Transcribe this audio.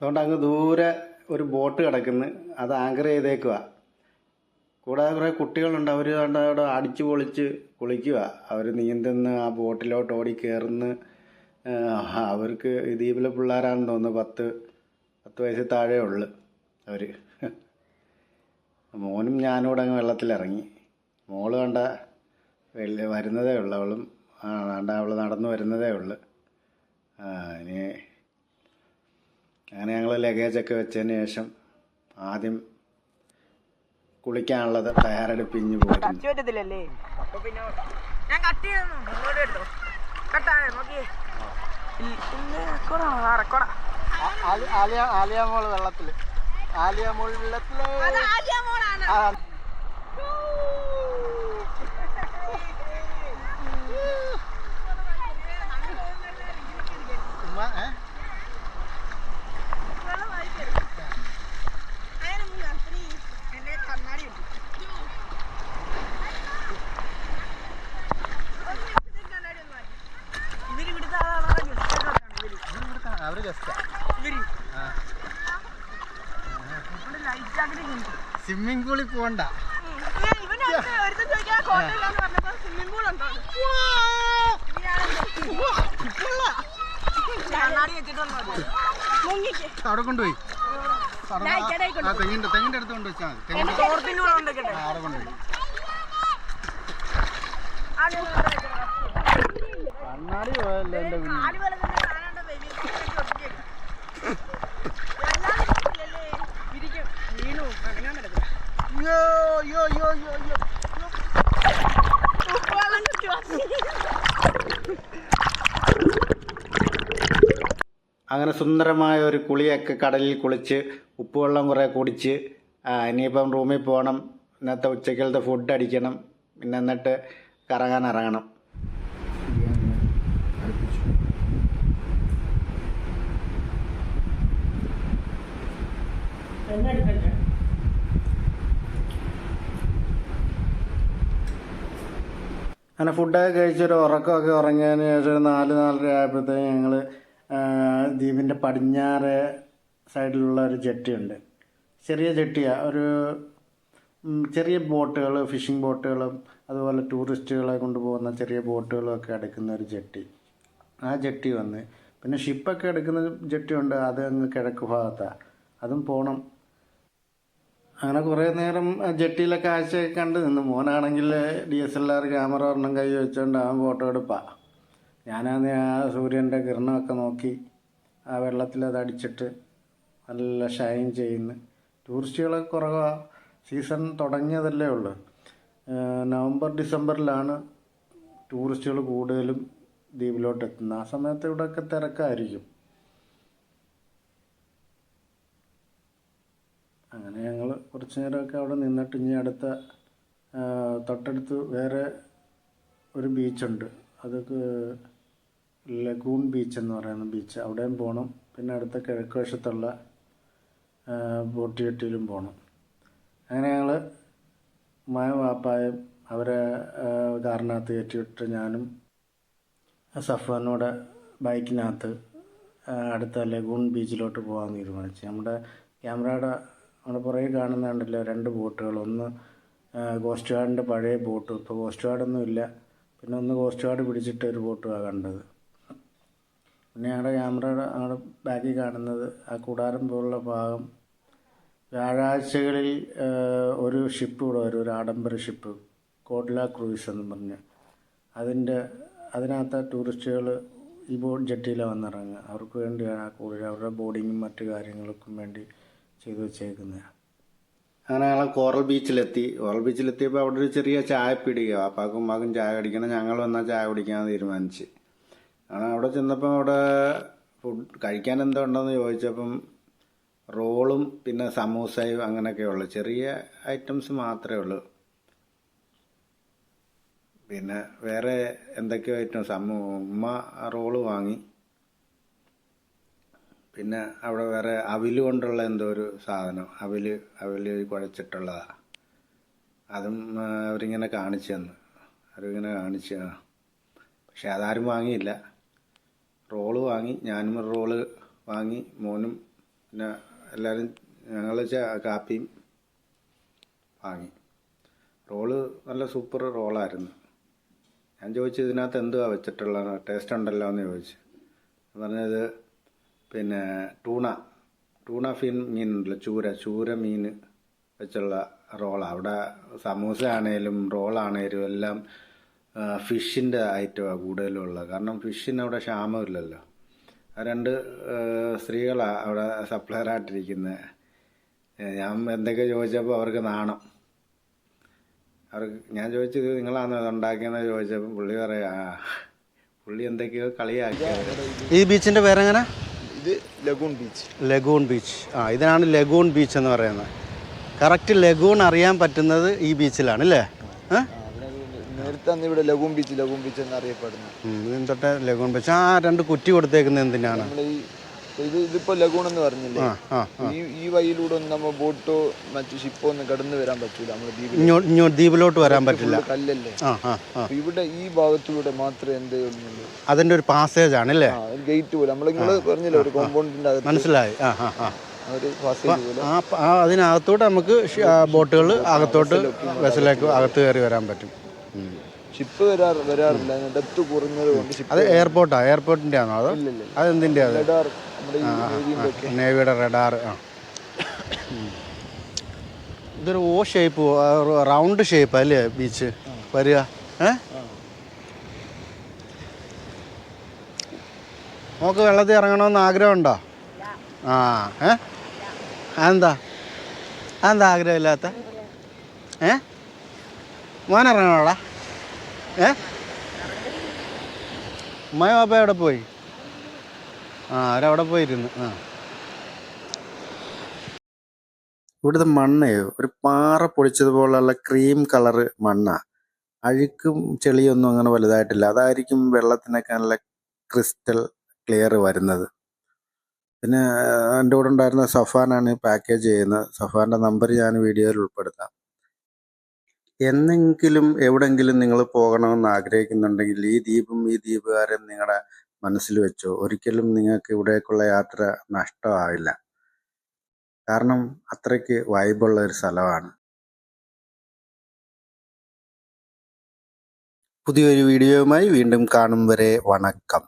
അതുകൊണ്ട് അങ്ങ് ദൂരെ ഒരു ബോട്ട് കിടക്കുന്നു. അത് ആങ്കർ ചെയ്തേക്കുക കൂടാതെ കുറേ കുട്ടികളുണ്ട്. അവർ അവിടെ അടിച്ചു പൊളിച്ച് കുളിക്കുക അവർ നീന്തുന്ന ആ ബോട്ടിലോട്ട് ഓടി കയറുന്ന അവർക്ക് ദ്വീപിലെ പിള്ളേരാണെന്ന് തോന്നുന്നു പത്ത് പത്ത് വയസ്സിൽ താഴെ ഉള്ളു അവർ മോനും ഞാനും കൂടെ അങ്ങ് വെള്ളത്തിലിറങ്ങി. മോൾ കണ്ട വരുന്നതേ ഉള്ളു. അവളും ആ കണ്ട അവൾ നടന്നു വരുന്നതേ ഉള്ളു. ഇനി അങ്ങനെ ഞങ്ങൾ ലഗേജൊക്കെ വെച്ചതിന് ശേഷം ആദ്യം കുളിക്കാനുള്ളത് തയ്യാറെടുപ്പിഞ്ഞ് പോയിരുന്നു ആലിയ പറ്റത്തില്ലല്ലേ? വെള്ളത്തിൽ പിന്നെ ഞാൻ കട്ട് ചെയ്യുന്നു ഇങ്ങോട്ട് എടുത്തോ കട്ടായോ നോക്കിയേ ഇല്ല റെക്കോർഡാണോ ആ റെക്കോർഡാ ആലിയ ആലിയ മോൾ വെള്ളത്തിൽ ആലിയ മോൾ വെള്ളത്തിൽ ഇവർ ഇവിടുത്തെ ആളാണോ ഇവർ അവർ ജസ്റ്റ് ഇവർ ലൈറ്റ് ആക്കിട്ട് സ്വിമ്മിംഗ് പൂളിൽ പോകണ്ട അവിടെ കൊണ്ടുപോയി. തെങ്ങിന്റെ തെങ്ങിന്റെ അടുത്ത് കൊണ്ട് വെച്ചാൽ മതി. അവിടെ കൊണ്ടുപോയി. കണ്ണാടി പോയല്ലോ എന്റെ കുഞ്ഞ്? അയ്യോ അയ്യോ അയ്യോ അയ്യോ അയ്യോ അങ്ങനെ സുന്ദരമായ ഒരു കുളിയൊക്കെ കടലിൽ കുളിച്ച് ഉപ്പുവെള്ളം കുറേ കുടിച്ച് ഇനിയിപ്പം റൂമിൽ പോകണം. ഇന്നത്തെ ഉച്ചക്കലത്തെ ഫുഡ് അടിക്കണം. പിന്നെ എന്നിട്ട് കറങ്ങാൻ ഇറങ്ങണം. അങ്ങനെ ഫുഡൊക്കെ കഴിച്ചൊരു ഉറക്കമൊക്കെ ഉറങ്ങിയതിന് ശേഷം ഒരു നാല് നാലര ആയപ്പോഴത്തേക്ക് ഞങ്ങൾ ദ്വീപിന്റെ പടിഞ്ഞാറ് സൈഡിലുള്ള ഒരു ജെട്ടിയുണ്ട്. ചെറിയ ജെട്ടിയാണ് ഒരു ചെറിയ ബോട്ടുകൾ ഫിഷിംഗ് ബോട്ടുകളും അതുപോലെ ടൂറിസ്റ്റുകളെ കൊണ്ടുപോകുന്ന ചെറിയ ബോട്ടുകളും ഒക്കെ എടുക്കുന്ന ഒരു ജെട്ടി. ആ ജെട്ടി വന്ന്. പിന്നെ ഷിപ്പൊക്കെ എടുക്കുന്ന ജെട്ടിയുണ്ട് അത് അങ്ങ് കിഴക്ക് ഭാഗത്താണ് അതും പോകണം അങ്ങനെ കുറേ നേരം ജെട്ടിയിലൊക്കെ ജെട്ടിയിലെ കാഴ്ചയൊക്കെ കണ്ട് നിന്ന്. മോനാണെങ്കിൽ D S L R camera ഒരെണ്ണം കൈ വെച്ചുകൊണ്ട് അവൻ ഫോട്ടോ എടുപ്പാ. ഞാനാന്ന് ആ സൂര്യന്റെ കിരണമൊക്കെ നോക്കി ആ വെള്ളത്തിൽ അത് അടിച്ചിട്ട് നല്ല ഷൈൻ ചെയ്യുന്നു. ടൂറിസ്റ്റുകളൊക്കെ കുറവാ. സീസൺ തുടങ്ങിയതല്ലേ ഉള്ളൂ. നവംബർ ഡിസംബറിലാണ് ടൂറിസ്റ്റുകൾ കൂടുതലും ദ്വീപിലോട്ട് എത്തുന്നത് ആ സമയത്ത് ഇവിടെയൊക്കെ തിരക്കായിരിക്കും. അങ്ങനെ ഞങ്ങൾ കുറച്ച് നേരമൊക്കെ അവിടെ നിന്നിട്ട് ഇനി അടുത്ത തൊട്ടടുത്ത് വേറെ ഒരു ബീച്ചുണ്ട്. അതൊക്കെ ലഗൂൺ ബീച്ച് എന്ന് പറയുന്ന ബീച്ച്. അവിടെയും പോകണം പിന്നെ അടുത്ത കിഴക്ക് വശത്തുള്ള ബോട്ട് ജെട്ടിയിലും പോകണം അങ്ങനെ ഞങ്ങൾ മായ വാപ്പായും അവരെ കാറിനകത്ത് കയറ്റിവിട്ട് ഞാനും സഫാനോടെ ബൈക്കിനകത്ത് അടുത്ത ലഗൂൺ ബീച്ചിലോട്ട് പോകാൻ തീരുമാനിച്ചു. നമ്മുടെ ക്യാമറയുടെ നമ്മുടെ പുറകെ കാണുന്നുണ്ടല്ലോ രണ്ട് ബോട്ടുകൾ. ഒന്ന് കോസ്റ്റ് ഗാർഡിന്റെ പഴയ ബോട്ട്. ഇപ്പോൾ കോസ്റ്റ് ഗാർഡൊന്നും ഇല്ല. പിന്നെ ഒന്ന് കോസ്റ്റ് ഗാർഡ് പിടിച്ചിട്ട് ഒരു ബോട്ടുമാണ് കണ്ടത്. പിന്നെ ഞങ്ങളുടെ ക്യാമറയുടെ ഞങ്ങളുടെ ബാക്കിൽ കാണുന്നത് ആ കൂടാരം പോലുള്ള ഭാഗം. വ്യാഴാഴ്ചകളിൽ ഒരു ഷിപ്പ് ഇവിടെ വരും ഒരു ആഡംബര ഷിപ്പ് കോഡ്ല ക്രൂയിസ് എന്ന് പറഞ്ഞ്. അതിന്റെ അതിനകത്ത് ടൂറിസ്റ്റുകൾ ഈ ബോട്ട് ജെട്ടിയിലാണ് വന്നിറങ്ങുക. അവർക്ക് വേണ്ടിയാണ് ആ കൂടുതൽ അവരുടെ ബോർഡിങ്ങും മറ്റു കാര്യങ്ങൾക്കും വേണ്ടി ചെയ്തു വെച്ചേക്കുന്നത് അങ്ങനെ ഞങ്ങൾ കോറൽ ബീച്ചിലെത്തി. കോറൽ ബീച്ചിലെത്തിയപ്പോൾ അവിടെ ഒരു ചെറിയ ചായ പിടിക്കുക അപ്പാക്കും ഉമ്മാക്കും ചായ കുടിക്കണം. ഞങ്ങൾ വന്നാൽ ചായ കുടിക്കാമെന്ന് തീരുമാനിച്ച്. അങ്ങനെ അവിടെ ചെന്നപ്പം അവിടെ ഫുഡ് കഴിക്കാൻ എന്താ ഉണ്ടെന്ന് ചോദിച്ചപ്പം റോളും പിന്നെ സമൂസയും അങ്ങനെയൊക്കെ ഉള്ളു ചെറിയ ഐറ്റംസ് മാത്രമേ ഉള്ളൂ. പിന്നെ വേറെ എന്തൊക്കെയോ ഐറ്റംസ് അമ്മ ഉമ്മ റോൾ വാങ്ങി. പിന്നെ അവിടെ വേറെ അവിൽ കൊണ്ടുള്ള എന്തോ ഒരു സാധനം. അവിൽ അവിൽ കുഴച്ചിട്ടുള്ളതാണ് അതും അവരിങ്ങനെ കാണിച്ചു തന്നു. അവരിങ്ങനെ കാണിച്ചു. പക്ഷെ അതാരും വാങ്ങിയില്ല. റോൾ വാങ്ങി ഞാനും റോൾ വാങ്ങി മോനും പിന്നെ എല്ലാവരും ഞങ്ങൾ കാപ്പിയും വാങ്ങി. റോൾ നല്ല സൂപ്പർ റോളായിരുന്നു. ഞാൻ ചോദിച്ചു ഇതിനകത്ത് എന്തുവാ വെച്ചിട്ടുള്ള ടേസ്റ്റ് ഉണ്ടല്ലോ എന്ന് ചോദിച്ചു പറഞ്ഞത് പിന്നെ ടൂണ. ടൂണ ഫിൻ മീനുണ്ടല്ലോ ചൂര ചൂര മീൻ വെച്ചുള്ള റോളാണ് അവിടെ സമൂസ ആണേലും റോളാണേലും എല്ലാം ഫിഷിന്റെ ഐറ്റമാണ് കൂടുതലും ഉള്ളത് കാരണം ഫിഷിന് അവിടെ ക്ഷാമമില്ലല്ലോ. രണ്ട് സ്ത്രീകളാണ് അവിടെ സപ്ലയറായിട്ടിരിക്കുന്നത് ഞാൻ എന്തൊക്കെ ചോദിച്ചപ്പോൾ അവർക്ക് നാണം. അവർക്ക് ഞാൻ ചോദിച്ചത് നിങ്ങളാണോ ഉണ്ടാക്കിയെന്ന് ചോദിച്ചപ്പോൾ പുള്ളി പറയാ. പുള്ളി എന്തൊക്കെയോ കളിയാക്കിയത് ഈ ബീച്ചിന്റെ പേരെങ്ങനെ? ഇത് ലഗൂൺ ബീച്ച് ലഗൂൺ ബീച്ച് ആ ഇതിനാണ് ലഗൂൺ ബീച്ച് എന്ന് പറയുന്നത്. കറക്റ്റ് ലഗൂൺ അറിയാൻ പറ്റുന്നത് ഈ ബീച്ചിലാണ് അല്ലേ? നേരത്തെ അന്ന് ഇവിടെ ലഗൂൺ ബീച്ച് ലഗൂൺ ബീച്ച് എന്നറിയപ്പെടുന്നത്. തൊട്ട് ലഗൂൺ ബീച്ച് ആ രണ്ട് കുറ്റി കൊടുത്തേക്കുന്നത് എന്തിനാണ്? നമ്മൾ ഈ ഇത് ഇതിപ്പോ ലഗൂൺ എന്ന് പറഞ്ഞില്ലേ. ഈ ഈ വഴിയിലൂടെ ഒന്നും നമ്മ ബോട്ടോ മറ്റു ഷിപ്പോ ഒന്നും കടന്നു വരാൻ പറ്റൂല നമ്മുടെ ദ്വീപിൽ ദ്വീപിലോട്ട് വരാൻ പറ്റില്ല. കല്ലല്ലേ? ഇവിടെ ഈ ഭാഗത്തിലൂടെ മാത്രമേ എന്തേ ഉള്ളൂ അതിന്റെ ഒരു പാസേജ് ആണ് അല്ലേ? ഗേറ്റ് പോലെ. നമ്മൾ നിങ്ങൾ പറഞ്ഞില്ലേ ഒരു കോമ്പൗണ്ടിന്റെ അകത്ത് മനസ്സിലായി. ആ അതിനകത്തോട്ട് നമുക്ക് ബോട്ടുകൾ അകത്തോട്ട് വെസലേക്ക് അകത്ത് കയറി വരാൻ പറ്റും. ഷിപ്പ് വരാറില്ല. ഡെപ്ത് കുറഞ്ഞത് കൊണ്ട് അത് എയർപോർട്ടാ എയർപോർട്ടിന്റെ ആണോ അതോ? ഇല്ല, നേവിയുടെ റഡാർ ആ. ഇതൊരു ഓ ഷേപ്പ് റൗണ്ട് ഷേപ്പ് അല്ലേ ബീച്ച് വരിക. ഏ? നമുക്ക് വെള്ളത്തിൽ ഇറങ്ങണമെന്ന് ആഗ്രഹമുണ്ടോ? ആ ഏ? അതെന്താ? അതെന്താ ആഗ്രഹമില്ലാത്ത? ഏ? മോൻ ഇറങ്ങണോടാ ഏ? ഉമ്മയോ പാപ്പ എവിടെ പോയി? ആ അവരവിടെ പോയിരുന്നു. ആ. ഇവിടുത്തെ മണ്ണ് ഒരു പാറ പൊടിച്ചതുപോലുള്ള ക്രീം കളറ് മണ്ണാ. അഴുക്കും ചെളിയൊന്നും അങ്ങനെ വലുതായിട്ടില്ല. അതായിരിക്കും വെള്ളത്തിനൊക്കെ നല്ല ക്രിസ്റ്റൽ ക്ലിയർ വരുന്നത്. പിന്നെ എന്റെ കൂടെ ഉണ്ടായിരുന്ന സഫാനാണ് പാക്കേജ് ചെയ്യുന്നത്. സഫാന്റെ നമ്പർ ഞാൻ വീഡിയോയിൽ ഉൾപ്പെടുത്താം. എന്നെങ്കിലും എവിടെങ്കിലും നിങ്ങൾ പോകണമെന്ന് ആഗ്രഹിക്കുന്നുണ്ടെങ്കിൽ ഈ ദ്വീപും ഈ ദ്വീപുകാരും നിങ്ങളുടെ മനസ്സിൽ വെച്ചോ. ഒരിക്കലും നിങ്ങൾക്ക് ഇവിടേക്കുള്ള യാത്ര നഷ്ടമാവില്ല. കാരണം അത്രയ്ക്ക് വൈബുള്ള ഒരു സ്ഥലമാണ്. പുതിയൊരു വീഡിയോയുമായി വീണ്ടും കാണും വരെ. വണക്കം.